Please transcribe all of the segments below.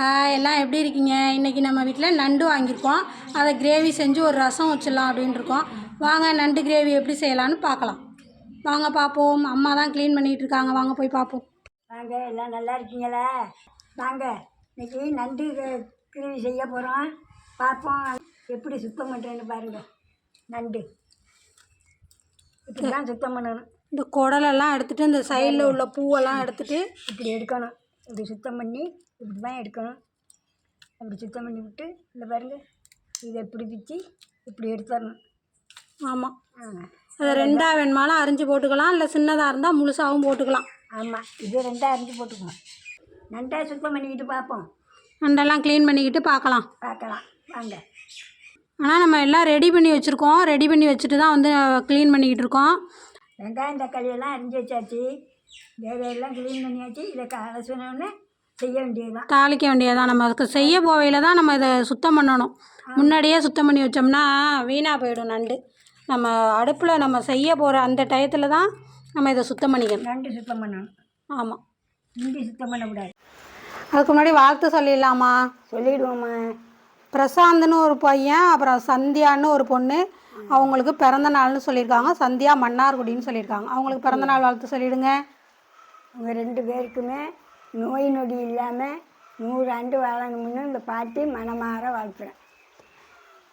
Hi எல்லாம் எப்படி இருக்கீங்க? இன்றைக்கி நம்ம வீட்டில் நண்டு வாங்கியிருக்கோம். அதை கிரேவி செஞ்சு ஒரு ரசம் வச்சிடலாம் அப்படின்ட்டு இருக்கோம். வாங்க நண்டு கிரேவி எப்படி செய்யலான்னு பார்க்கலாம். வாங்க பார்ப்போம். அம்மா தான் க்ளீன் பண்ணிகிட்டு இருக்காங்க. வாங்க போய் பார்ப்போம். வாங்க எல்லாம் நல்லா இருக்கீங்களா? வாங்க இன்னைக்கு நண்டு க- கிழவி செய்ய போகிறோம் பார்ப்போம் எப்படி சுத்தம் பண்ணுறேன்னு பாருங்கள் நண்டு. இப்படி தான் சுத்தம் பண்ணணும். இந்த குடலெல்லாம் எடுத்துகிட்டு இந்த சைடில் உள்ள பூவெல்லாம் எடுத்துகிட்டு இப்படி எடுக்கணும். இப்படி சுத்தம் பண்ணி இப்படி தான் எடுக்கணும். அப்படி சுத்தம் பண்ணி விட்டு இந்த பாருங்கள் இதை இப்படி பிச்சு இப்படி எடுத்துடணும். ஆமாம் அதை ரெண்டாக வேணுமாலும் அரிஞ்சு போட்டுக்கலாம் இல்லை சின்னதாக இருந்தால் முழுசாகவும் போட்டுக்கலாம். ஆமாம் இது ரெண்டாக அரிஞ்சு போட்டுக்குவோம் நண்டாக சுத்தம் பண்ணிக்கிட்டு பார்ப்போம். நண்டெல்லாம் க்ளீன் பண்ணிக்கிட்டு பார்க்கலாம். பார்க்கலாம். வாங்க. ஆனால் நம்ம எல்லாம் ரெடி பண்ணி வச்சுருக்கோம். ரெடி பண்ணி வச்சுட்டு தான் வந்து க்ளீன் பண்ணிக்கிட்டு இருக்கோம். வெங்காயம் தக்காளி எல்லாம் அரிஞ்சு வச்சாச்சு. வேலையெல்லாம் க்ளீன் பண்ணியாச்சு. இதை அலசினோடனே செய்ய வேண்டியதுதான். தாளிக்க வேண்டியதான் நம்ம அதுக்கு செய்ய போவையில் தான் நம்ம இதை சுத்தம் பண்ணணும். முன்னாடியே சுத்தம் பண்ணி வச்சோம்னா வீணாக போயிடும் நண்டு. நம்ம அடுப்பில் நம்ம செய்ய போகிற அந்த டயத்தில் தான் நம்ம இதை சுத்தம் பண்ணிக்கணும். நண்டு சுத்தம் பண்ணணும். ஆமாம் இஞ்சி சுத்தம் பண்ணக்கூடாது. அதுக்கு முன்னாடி வாழ்த்து சொல்லிடலாமா? சொல்லிடுவோம்மா. பிரசாந்த்னு ஒரு பையன் அப்புறம் சந்தியான்னு ஒரு பொண்ணு அவங்களுக்கு பிறந்த நாள்னு சொல்லியிருக்காங்க. சந்தியா மன்னார்குடின்னு சொல்லியிருக்காங்க. அவங்களுக்கு பிறந்த நாள் வாழ்த்து சொல்லிடுங்க. அவங்க ரெண்டு பேருக்குமே நோய் நொடி இல்லாமல் நூறு ஆண்டு வாழணும்னு இந்த பாட்டி மனமாற வாழ்த்துறேன்.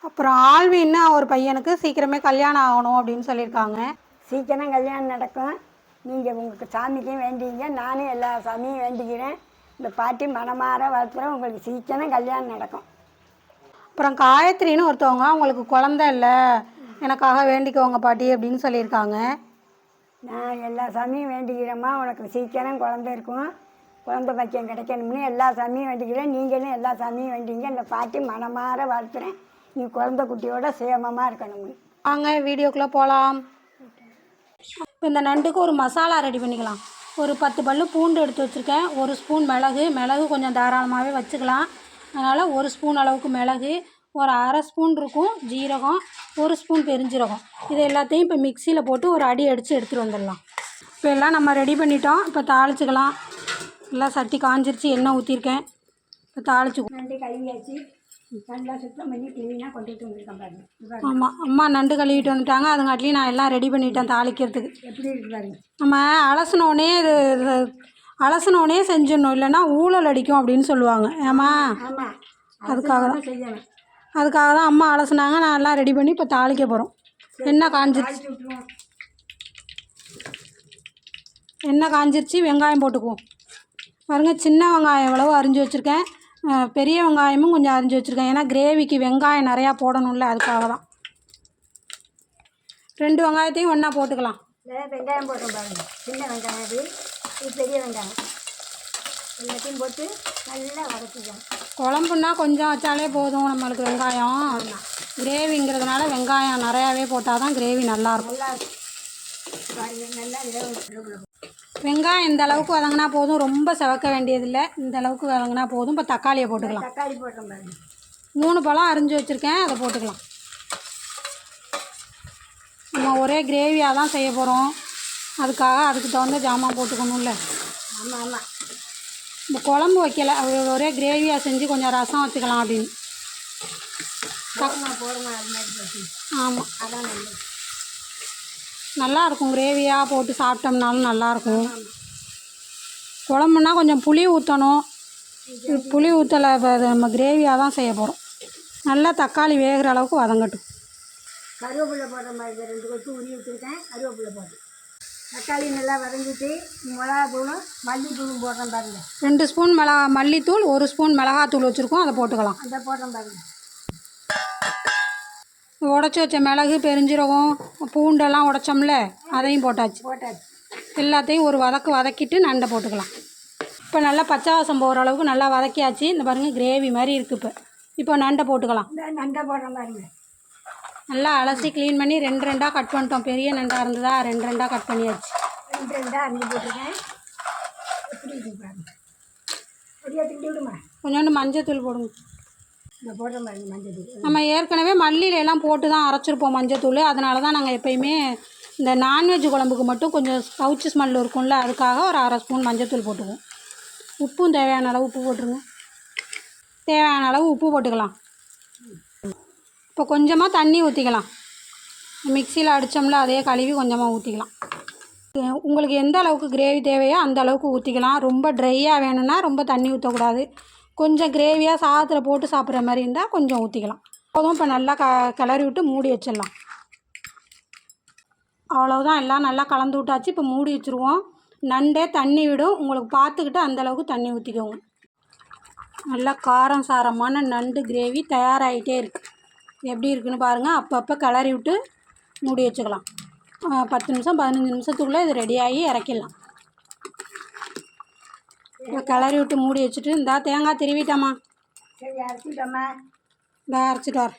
அப்புறம் ஆழ்வின்னு ஒரு பையனுக்கு சீக்கிரமே கல்யாணம் ஆகணும் அப்படின்னு சொல்லியிருக்காங்க. சீக்கிரம் கல்யாணம் நடக்கும். நீங்கள் உங்களுக்கு சாமிக்கும் வேண்டிங்க. நானும் எல்லா சாமியும் வேண்டிக்கிறேன். இந்த பாட்டி மனமாற வாழ்த்துறேன். உங்களுக்கு சீக்கிரம் கல்யாணம் நடக்கும். அப்புறம் காயத்ரின்னு ஒருத்தவங்க அவங்களுக்கு குழந்த இல்லை. எனக்காக வேண்டிக்கோங்க பாட்டி அப்படின்னு சொல்லியிருக்காங்க. நான் எல்லா சாமியும் வேண்டிக்கிறேம்மா. உனக்கு சீக்கிரம் குழந்தை இருக்கும். குழம்பு பச்சம் கிடைக்கணும்னு எல்லா சாமியும் வேண்டிக்கிறேன். நீங்களும் எல்லா சாமியும் வேண்டிங்க. இந்த பாட்டி மனமாற வாழ்த்துறேன். நீ குழந்த குட்டியோட சேமமாக இருக்கணும்னு வாங்க வீடியோக்குள்ளே போகலாம் இப்போ இந்த நண்டுக்கு ஒரு மசாலா ரெடி பண்ணிக்கலாம். ஒரு பத்து பல்லு பூண்டு எடுத்து வச்சுருக்கேன். ஒரு ஸ்பூன் மிளகு. மிளகு கொஞ்சம் தாராளமாகவே வச்சுக்கலாம். அதனால் ஒரு ஸ்பூன் அளவுக்கு மிளகு ஒரு அரை ஸ்பூன் இருக்கும் ஜீரகம் ஒரு ஸ்பூன் பெருஞ்சீரகம். இது எல்லாத்தையும் இப்போ மிக்சியில் போட்டு ஒரு அடி அடித்து எடுத்துகிட்டு வந்துடலாம். இப்போ எல்லாம் நம்ம ரெடி பண்ணிட்டோம். இப்போ தாளிச்சுக்கலாம். எல்லாம் சட்டி காஞ்சிருச்சு எண்ணெய் ஊற்றிருக்கேன் இப்போ தாளிச்சு நண்டு கழுவியாச்சு. நல்லா சுத்தம் பண்ணி க்ளீனாக கொண்டுட்டு வந்திருக்கேன் பாருங்க. ஆமாம் அம்மா நண்டு கழுவிட்டு வந்துட்டாங்க. அதுங்காட்டிலையும் நான் எல்லாம் ரெடி பண்ணிட்டேன் தாளிக்கிறதுக்கு. எப்படி இருக்கு பாருங்க. நம்ம அலசினோடனே இது அலசினோடனே செஞ்சிடணும். இல்லைன்னா ஊழல் அடிக்கும் அப்படின்னு சொல்லுவாங்க. ஏமா ஆமாம் அதுக்காக தான். செய்யணும். அதுக்காக தான் அம்மா அலசுனாங்க. நான் எல்லாம் ரெடி பண்ணி இப்போ தாளிக்க போகிறோம் எண்ணெய் காஞ்சிருச்சு. எண்ணெய் காஞ்சிருச்சு. வெங்காயம் போட்டுக்குவோம். பாருங்க சின்ன வெங்காயம் எவ்வளவு அரிஞ்சு வச்சுருக்கேன். பெரிய வெங்காயமும் கொஞ்சம் அரிஞ்சு வச்சுருக்கேன். ஏன்னா கிரேவிக்கு வெங்காயம் நிறையா போடணும்ல அதுக்காக தான் ரெண்டு வெங்காயத்தையும் ஒன்றா போட்டுக்கலாம். வெங்காயம் போடுறோம் பாருங்க. சின்ன வெங்காயம் அது. இது பெரிய வெங்காயம். எல்லாத்தையும் போட்டு நல்லா வதக்கிக்கணும் குழம்புன்னா கொஞ்சம் வச்சாலே போதும் நம்மளுக்கு வெங்காயம். கிரேவிங்கிறதுனால வெங்காயம் நிறையாவே போட்டால் தான் கிரேவி நல்லாயிருக்கும் நல்லா நல்லா வெங்காயம் இந்த அளவுக்கு வதங்கினா போதும். ரொம்ப செவக்க வேண்டியதில்லை. இந்த அளவுக்கு வதங்கினா போதும். இப்போ தக்காளியை போட்டுக்கலாம். தக்காளி பாருங்க. மூணு பழம் அரிஞ்சு வச்சுருக்கேன். அதை போட்டுக்கலாம். நம்ம ஒரே கிரேவியாக தான் செய்ய போகிறோம் அதுக்காக அதுக்கு தகுந்த ஜாமான் போட்டுக்கணும்ல. ஆமாம் ஆமாம் இந்த குழம்பு வைக்கல. ஒரே கிரேவியாக செஞ்சு கொஞ்சம் ரசம் வச்சுக்கலாம் அப்படின்னு. போடுமா ஆமாம் அதான் நல்லது. நல்லா இருக்கும் கிரேவியாக போட்டு சாப்பிட்டோம்னாலும் நல்லாயிருக்கும். குழம்புனா கொஞ்சம் புளி ஊற்றணும் புளி ஊற்றலை இப்போ அது நம்ம கிரேவியாக தான் செய்ய போகிறோம் நல்லா தக்காளி வேகிற அளவுக்கு வதங்கட்டும். கருவேப்பிலை போடுற மாதிரி ரெண்டு கொத்து உருவி வச்சுருக்கேன். கருவேப்பிலை போட்டு தக்காளி நல்லா வதங்கிட்டு மிளகா தூளும் மல்லித்தூளும் போடுறேன் பாருங்க. ரெண்டு ஸ்பூன் மிளகா மல்லித்தூள் ஒரு ஸ்பூன் மிளகாத்தூள் வச்சுருக்கோம். அதை போட்டுக்கலாம். அந்த போடுறேன் பாருங்க. உடச்சி வச்ச மிளகு பெருஞ்சீரகம் பூண்டெல்லாம் உடைச்சோம்ல அதையும் போட்டாச்சு. போட்டாச்சு. எல்லாத்தையும் ஒரு வதக்கு வதக்கிட்டு நண்டை போட்டுக்கலாம். இப்போ நல்லா பச்சை வாசம் போகிற அளவுக்கு நல்லா வதக்கியாச்சு. இந்த பாருங்கள் கிரேவி மாதிரி இருக்குது இப்போ. இப்போ நண்டை போட்டுக்கலாம். நண்டை பாருங்க. நல்லா அலசி க்ளீன் பண்ணி ரெண்டு ரெண்டாக கட் பண்ணிட்டோம். பெரிய நண்டாக இருந்ததா ரெண்டு ரெண்டாக கட் பண்ணியாச்சு. ரெண்டு ரெண்டாக அரிஞ்சு போட்டிருக்கேன். கொஞ்சோண்டு போடுங்க. மஞ்சள் தூள் நம்ம ஏற்கனவே மல்லியிலலாம் போட்டு தான் அரைச்சிருப்போம் மஞ்சத்தூள் அதனால தான் நாங்கள் எப்பயுமே இந்த நான்வெஜ் குழம்புக்கு மட்டும் கொஞ்சம் கவுச்சி ஸ்மெல் இருக்கும்ல அதுக்காக ஒரு அரை ஸ்பூன் மஞ்சத்தூள் போட்டுக்குவோம். உப்பும் தேவையான அளவு உப்பு போட்டுருங்க. தேவையான அளவு உப்பு போட்டுக்கலாம். இப்போ கொஞ்சமாக தண்ணி ஊற்றிக்கலாம் மிக்சியில் அடித்தோம்ல அதே கழுவி கொஞ்சமாக ஊற்றிக்கலாம் உங்களுக்கு எந்த அளவுக்கு கிரேவி தேவையோ அந்த அளவுக்கு ஊற்றிக்கலாம் ரொம்ப ட்ரையாக வேணும்னா ரொம்ப தண்ணி ஊற்றக்கூடாது கொஞ்சம் கிரேவியாக சாதத்தில் போட்டு சாப்பிட்ற மாதிரி இருந்தால் கொஞ்சம் ஊற்றிக்கலாம் போதும் இப்போ நல்லா க கிளறி விட்டு மூடி வச்சிடலாம். அவ்வளவுதான். எல்லாம் நல்லா கலந்து விட்டாச்சு. இப்போ மூடி வச்சுருவோம். நண்டே தண்ணி விடும். உங்களுக்கு பார்த்துக்கிட்டு அந்தளவுக்கு தண்ணி ஊற்றிக்கோங்க நல்லா காரம் சாரமான நண்டு கிரேவி தயாராகிட்டே இருக்குது எப்படி இருக்குன்னு பாருங்கள் அப்பப்போ கிளறி விட்டு மூடி வச்சுக்கலாம். பத்து நிமிஷம் பதினஞ்சு நிமிஷத்துக்குள்ளே இது ரெடியாகி இறக்கிடலாம். கிளறி விட்டு மூடி வச்சுட்டு இந்தா தேங்காய் திருவிட்டம்மா. சரி அரைச்சிட்டோம்மா. இந்தா அரைச்சிட்டு வர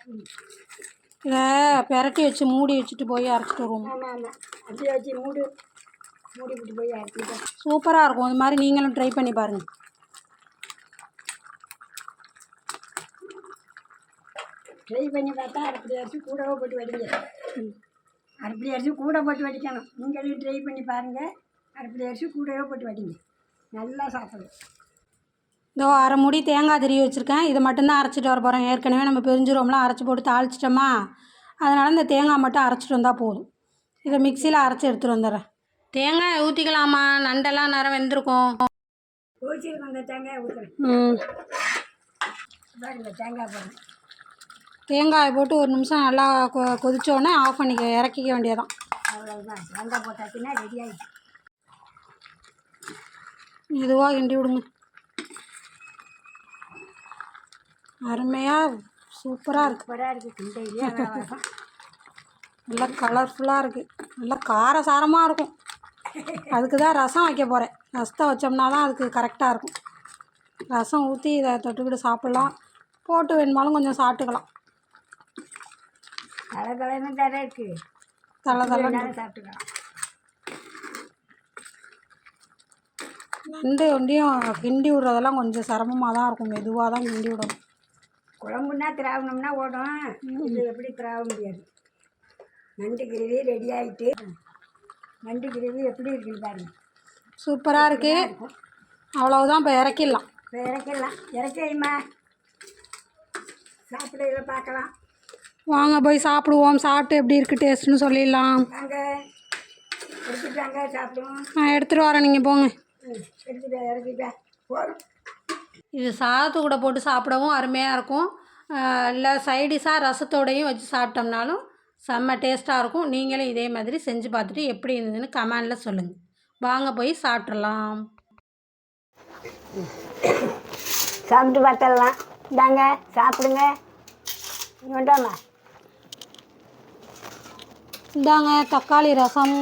இதை பெரட்டி வச்சு மூடி வச்சுட்டு போய் அரைச்சிட்டு வருவோம். ஆமாம் ஆமாம் அப்படியே வச்சு மூடு. மூடி விட்டு போய் அரைச்சிட்டோம். சூப்பராக இருக்கும். இது மாதிரி நீங்களும் ட்ரை பண்ணி பாருங்கள் ட்ரை பண்ணி பார்த்தா அரைப்படி அரிசி கூடவே போட்டு வடிங்க அரைப்படி அரிசி கூட போட்டு வடிக்கணும். நீங்களும் ட்ரை பண்ணி பாருங்கள் அரைப்படி அரிசி கூடவே போட்டு வடிங்க. நல்லா சாப்பிடும் இதோ அரை மூடி தேங்காய் திருவி வச்சுருக்கேன். இதை மட்டும்தான் அரைச்சிட்டு வர போகிறேன் ஏற்கனவே நம்ம பெருஞ்சிரோம்லாம் அரைச்சி போட்டு தாளிச்சிட்டோமா? அதனால் இந்த தேங்காய் மட்டும் அரைச்சிட்டு வந்தால் போதும். இதை மிக்சியில் அரைச்சி எடுத்துகிட்டு வந்துடுறேன். தேங்காய் ஊற்றிக்கலாமா நண்டெல்லாம் நேரம் வெந்திருக்கும். தேங்காய் ஊற்றுறேன் ம். பாருங்க தேங்காய் போடுறேன் தேங்காயை போட்டு ஒரு நிமிஷம் நல்லா கொ ஆஃப் பண்ணிக்க இறக்கிக்க வேண்டியதான் அவ்வளோதான் தேங்காய் போட்டாச்சுன்னா ரெடி ஆகிடுச்சு மெதுவாக கிண்டி விடுங்க. அருமையாக சூப்பராக இருக்குது சூப்பராக இருக்குது கிண்டையிலே அவ்வளோ நல்லா கலர்ஃபுல்லாக இருக்குது நல்லா காரசாரமாக இருக்கும். அதுக்கு தான் ரசம் வைக்க போகிறேன் ரசத்தை வச்சோம்னா தான் அதுக்கு கரெக்டாக இருக்கும். ரசம் ஊற்றி இதை தொட்டுக்கிட்டு சாப்பிட்லாம். போட்டு வேணுமாலும் கொஞ்சம் சாப்பிட்டுக்கலாம். தலை தலைன்னு தர இருக்குது தலை தலை சாப்பிட்டுக்கலாம். நண்டு ஒண்டியும் கிண்டி விடுறதெல்லாம் கொஞ்சம் சிரமமாக தான் இருக்கும். மெதுவாக தான் கிண்டி விடணும். குழம்புன்னா திராவணம்னா ஓடும். இது எப்படி திராவ முடியாது. நண்டு கிரேவி ரெடி ஆகிட்டு நண்டு கிரேவி எப்படி இருக்குன்னு பாருங்க. சூப்பராக இருக்குது அவ்வளவுதான் இப்போ இறக்கிடலாம். இப்போ இறக்கிடலாம். இறக்கி வைம்மா. சாப்பிடையில பார்க்கலாம். வாங்க போய் சாப்பிடுவோம். சாப்பிட்டு எப்படி இருக்குது டேஸ்ட்டுன்னு சொல்லிடலாம். வாங்க. சாப்பிடுவோம். நான் எடுத்துகிட்டு வரேன். நீங்கள் போங்க. இது சாதத்து கூட போட்டு சாப்பிடவும் அருமையாக இருக்கும். இல்லை சைடிஷாக ரசத்தோடையும் வச்சு சாப்பிட்டோம்னாலும் செம்ம டேஸ்ட்டாக இருக்கும். நீங்களும் இதே மாதிரி செஞ்சு பார்த்துட்டு எப்படி இருந்ததுன்னு கமெண்டில் சொல்லுங்கள் வாங்க போய் சாப்பிட்றலாம் சாப்பிட்டு பார்த்தலாம் இந்தாங்க சாப்பிடுங்க. வேண்டாமா இந்தாங்க தக்காளி ரசம்.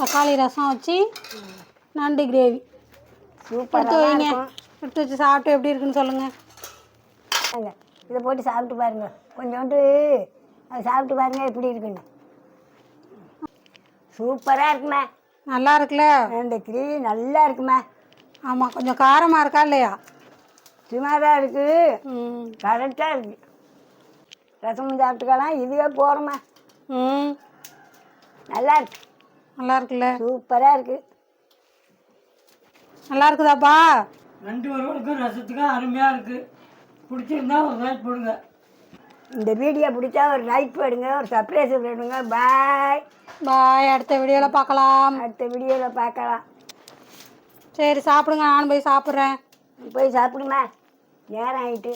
தக்காளி ரசம் வச்சு நண்டு கிரேவி எடுத்து வைங்க. எடுத்து வச்சு சாப்பிட்டு எப்படி இருக்குன்னு சொல்லுங்கள் இதை போட்டு சாப்பிட்டு பாருங்க. கொஞ்சோண்டு அதை சாப்பிட்டு பாருங்க எப்படி இருக்குன்னு. சூப்பராக இருக்குமே. நல்லா இருக்குல்ல? இந்த கிரேவி நல்லா இருக்குமே. ஆமாம் கொஞ்சம் காரமாக இருக்கா இல்லையா? சுமாராக இருக்குது ம். கரெக்டாக இருக்குது ரசமும் சாப்பிட்டுக்கலாம் இதுவே போகிறோமா ம். நல்லா இருக்கு. நல்லா இருக்குல்ல? சூப்பராக இருக்குது நல்லா இருக்குதாப்பா நண்டு வறுவலுக்கும் ரசத்துக்கும் அருமையாக இருக்குது பிடிச்சிருந்தா ஒரு லைக் போடுங்க. இந்த வீடியோ பிடிச்சா ஒரு லைக் போடுங்க ஒரு சர்ப்ரைஸ் போடுங்க. பாய் பாய் அடுத்த வீடியோவில் பார்க்கலாம் அடுத்த வீடியோவில் பார்க்கலாம். சரி சாப்பிடுங்க. நானும் போய் சாப்பிட்றேன். போய் சாப்பிடுமா? நேரம் ஆயிட்டு.